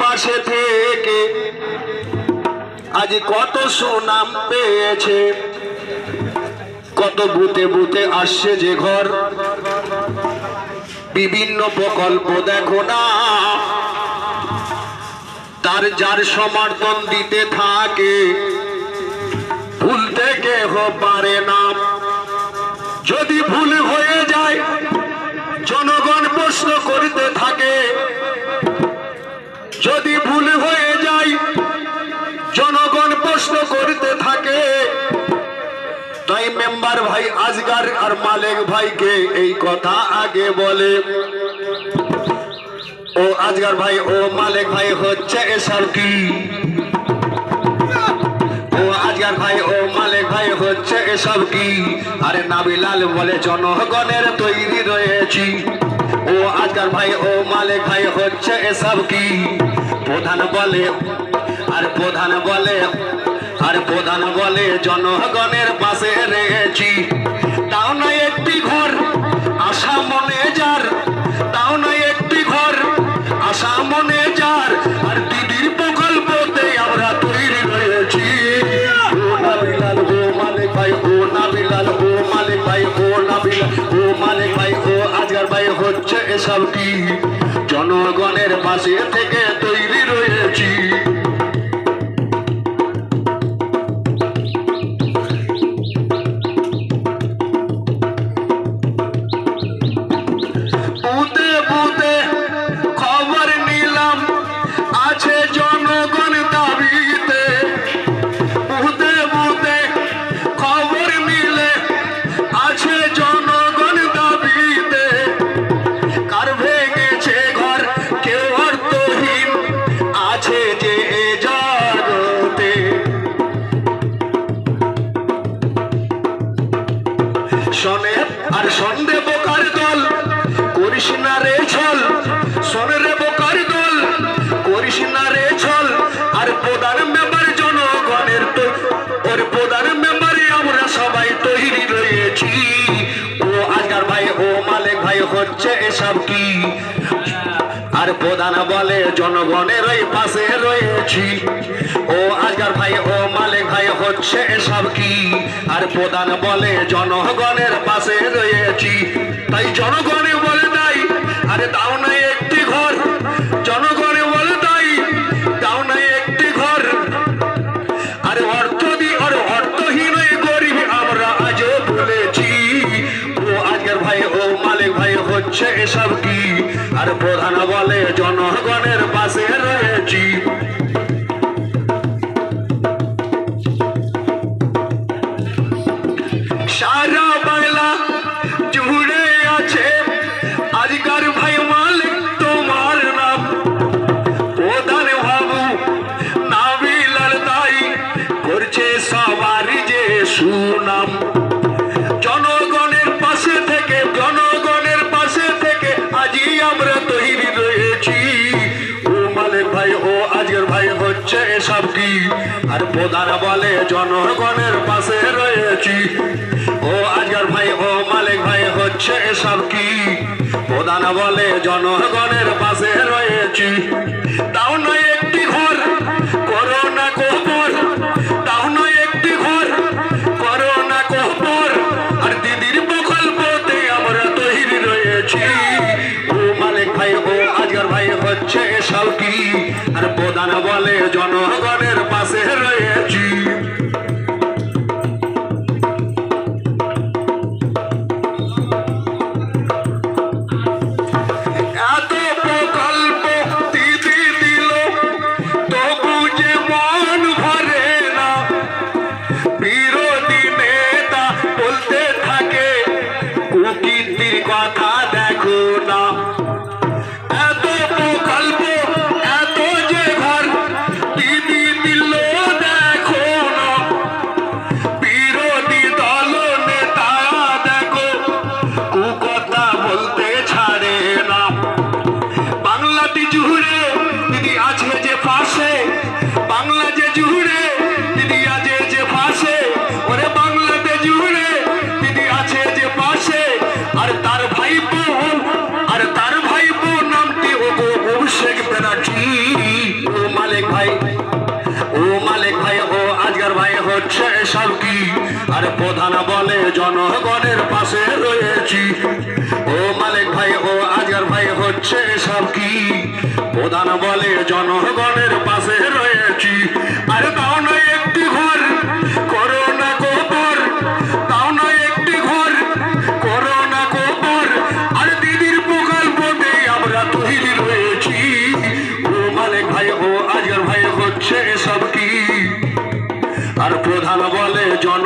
পাশে থেকে আজ কত সুনাম পেয়েছে, কত বুতে বুতে আসছে যে ঘর। বিভিন্ন প্রকল্প দেখো না, তার যার সমর্থন দিতে থাকে, ভুলতে কেহ পারে না। যদি ভুল হয়ে যদি ভুল হয়ে যায়, জনগণ প্রশ্ন করতে থাকে, তাই মেম্বার ভাই আজগার আর মালিক ভাইকে এই কথা আগে বলে। ও আজগার ভাই, ও মালিক ভাই হচ্ছে এসব কি? ও আজগার ভাই, ও মালিক ভাই হচ্ছে এসব কি? আরে নাবিলাল বলে জনগণের তৈরি রয়েছি। ও আজগার ভাই, ও মালিক ভাই হচ্ছে এসব কি? প্রধান বলে, আর প্রধান বলে, আর প্রধান বলে জনগণের পাশে রয়েছি। তাও না একটি ঘর, আশা মনে যার। তাও না একটি ঘর, আশা মনে যার। আর দিদির প্রকল্পতে আমরা তৈরি রয়েছি। ও নাবিলাল ও মালিক ভাই, ও নাবিলাল ও মালিক ভাই, ও নাবিলাল ও মালিক ভাই, ও আজকার ভাই হচ্ছে এসব কি জনগণের পাশে থেকে এসব কি? আর প্রধান বলে, জনগণের পাশে রয়েছি। ও আজকার ভাই, ও মালিক ভাই, হচ্ছে সব কি? আর প্রধান বলে, জনগণের পাশে রয়েছি। তাই জনগণে বলে তাই আরে তাও নাই হচ্ছে এসব কি? আর প্রধান বলে জনগণের পাশে রয়েছি। আর প্রধান বলে জনগণের পাশে রয়েছি। ও আজগার ভাই, ও মালিক ভাই, হচ্ছে এসব কি? প্রধান বলে জনগণের পাশে রয়েছি। প্রধান বলে জনগণের পাশে রয়েছি। প্রধান বলে জনগণের পাশে রয়েছি। ও মালিক ভাই, ও আজগার ভাই, হচ্ছে সব কি? প্রধান বলে জনগণের পাশে রয়েছি। আরে তাও নয় একটি ঘর কোপর তাও একটি ঘর কোপর দিদির প্রকল্পতে আমরা তৈরি রয়েছি। ও মালিক ভাই, ও আজগার ভাই, হচ্ছে সব কি? আর প্রধান বলে জন